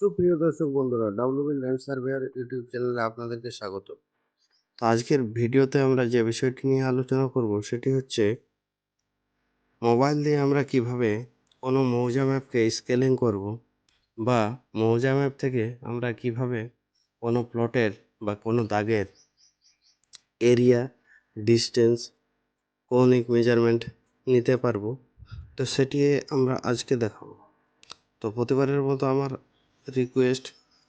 সুপ্রিয় দর্শক বন্ধুরা, ডাব্লিউবি ল্যান্ড সার্ভেয়ার ইউটিউব চ্যানেলে আপনাদেরকে স্বাগত। তো আজকের ভিডিওতে আমরা যে বিষয়টি নিয়ে আলোচনা করব সেটি হচ্ছে, মোবাইল দিয়ে আমরা কীভাবে কোনো মৌজা ম্যাপকে স্কেলিং করব বা মৌজা ম্যাপ থেকে আমরা কীভাবে কোনো প্লটের বা কোনো দাগের এরিয়া, ডিস্টেন্স, কৌণিক মেজারমেন্ট নিতে পারব। তো সেটি আমরা আজকে দেখাবো। তো প্রতিবারের মতো আমার রিকোয়েস্ট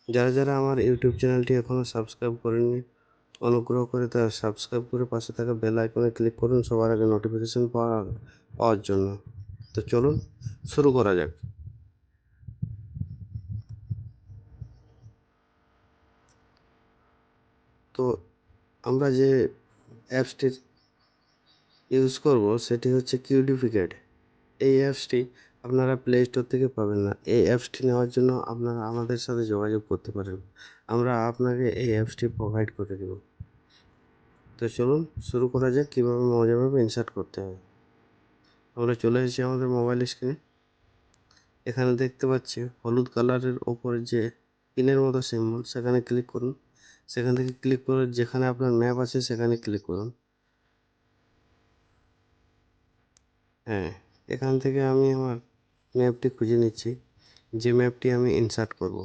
যারা যারা আমার ইউটিউব চ্যানেলটি এখনও সাবস্ক্রাইব করেননি, অনুগ্রহ করে তা সাবস্ক্রাইব করে পাশে থাকা বেল আইকনে ক্লিক করুন সবার আগে নোটিফিকেশান পাওয়া, পাওয়ার জন্য। তো চলুন, শুরু করা যাক। তো আমরা যে অ্যাপসটির ইউজ করব, সেটি হচ্ছে কিউডিফিকেট এই অ্যাপসটি আপনারা প্লে স্টোর থেকে পাবেন না। এই অ্যাপসটি নেওয়ার জন্য আপনারা আমাদের সাথে যোগাযোগ করতে পারেন আমরা আপনাকে এই অ্যাপসটি প্রোভাইড করে দেব। তো চলুন, শুরু করা যাক। কীভাবে মজাভাবে ইনসার্ট করতে হবে। আমরা চলে এসেছি আমাদের মোবাইল স্ক্রিনে এখানে দেখতে পাচ্ছি হলুদ কালারের ওপরে যে পিনের মতো সিম্বল সেখানে ক্লিক করুন। সেখান থেকে ক্লিক করে যেখানে আপনার ম্যাপ আছে, সেখানে ক্লিক করুন। হ্যাঁ এখান থেকে আমি আমার ম্যাপটি খুঁজে নিচ্ছি। যে ম্যাপটি আমি ইনসার্ট করব।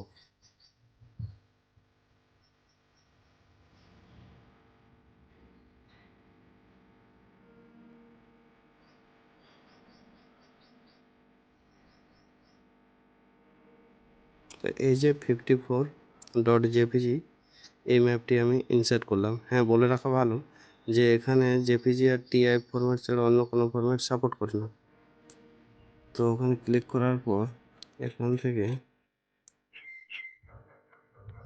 তো এই যে ফিফটি ফোর ডট জেপিজি এই ম্যাপটি আমি ইনসার্ট করলাম। হ্যাঁ বলে রাখা ভালো যে এখানে জেপিজি আর টিআই ফরম্যাট ছাড়া অন্য কোনো ফরম্যাট সাপোর্ট করে না। তো ওখানে ক্লিক করার পর এখান থেকে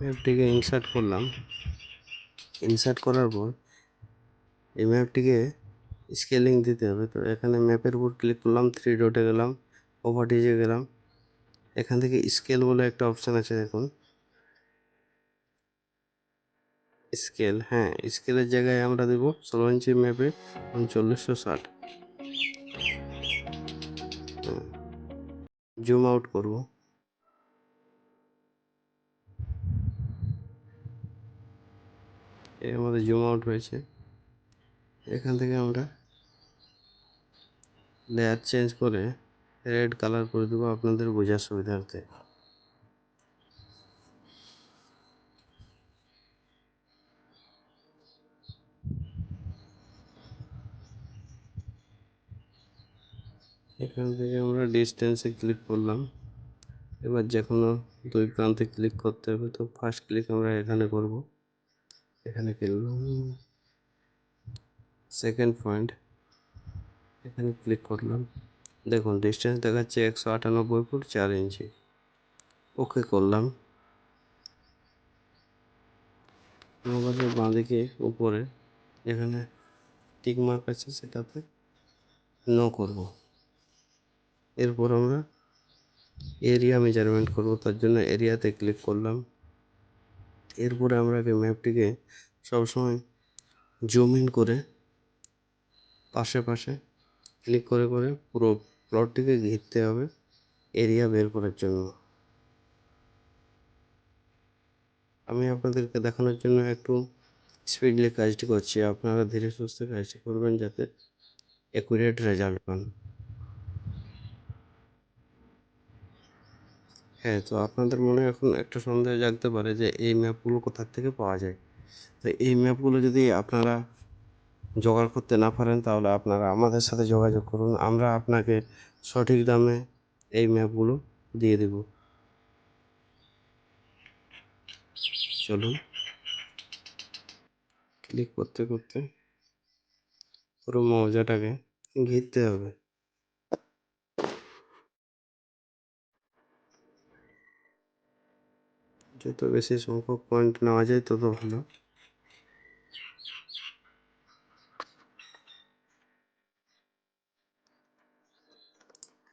ম্যাপটিকে ইনসার্ট করলাম। ইনসার্ট করার পর এই ম্যাপটিকে স্কেলিং দিতে হবে। তো এখানে ম্যাপের উপর ক্লিক করলাম থ্রি ডটে গেলাম প্রপার্টিজে গেলাম। এখান থেকে স্কেল বলে একটা অপশান আছে দেখুন। স্কেল হ্যাঁ স্কেলের জায়গায় আমরা দেব ষোলো ইঞ্চি ম্যাপে উনচল্লিশশো ষাট। জুম আউট করব। এই আমাদের জুম আউট হয়েছে। এখান থেকে আমরা লেয়ার চেঞ্জ করে রেড কালার করে দেবো আপনাদের বোঝার সুবিধার্থে। এখান থেকে আমরা ডিস্টেন্সে ক্লিক করলাম। এবার যে কোনো দুই প্রান্তে ক্লিক করতে হবে, তো ফার্স্ট ক্লিক আমরা এখানে করব। এখানে করলাম সেকেন্ড পয়েন্ট এখানে ক্লিক করলাম। দেখুন ডিস্টেন্স দেখাচ্ছে একশো আটানব্বই ফুট চার ইঞ্চি। ওকে করলাম। মোবাইলের বাঁদিকে, উপরে, এখানে টিক মার্ক আছে সেটাতে নো করব। এরপর আমরা এরিয়া মেজারমেন্ট করব, তার জন্য এরিয়াতে ক্লিক করলাম। এরপরে আমরা এই ম্যাপটিকে সবসময় জুম ইন করে পাশে পাশে ক্লিক করে করে পুরো প্লটটিকে ঘিরতে হবে এরিয়া বের করার জন্য। আমি আপনাদেরকে দেখানোর জন্য একটু স্পিডলি কাজটি করছি। আপনারা ধীরে সুস্থে কাজটি করবেন যাতে অ্যাকুরেট রেজাল্ট পান। হ্যাঁ তো আপনাদের মনে এখন একটা সন্দেহ জাগতে পারে যে এই ম্যাপগুলো কোথা থেকে পাওয়া যায়? তো এই ম্যাপগুলো যদি আপনারা জোগাড় করতে না পারেন, তাহলে আপনারা আমাদের সাথে যোগাযোগ করুন। আমরা আপনাকে সঠিক দামে এই ম্যাপগুলো দিয়ে দেব। চলুন। ক্লিক করতে করতে পুরো মজাটাকে ঘিরতে হবে। যত বেশি সংখ্যক পয়েন্ট নেওয়া যায়, তত ভালো।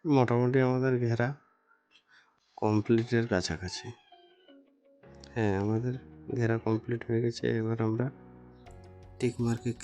মোটামুটি আমাদের ঘেরা কমপ্লিটের কাছাকাছি। হ্যাঁ আমাদের ঘেরা কমপ্লিট হয়ে গেছে, এবার আমরা টিক মার্কে ক্লিক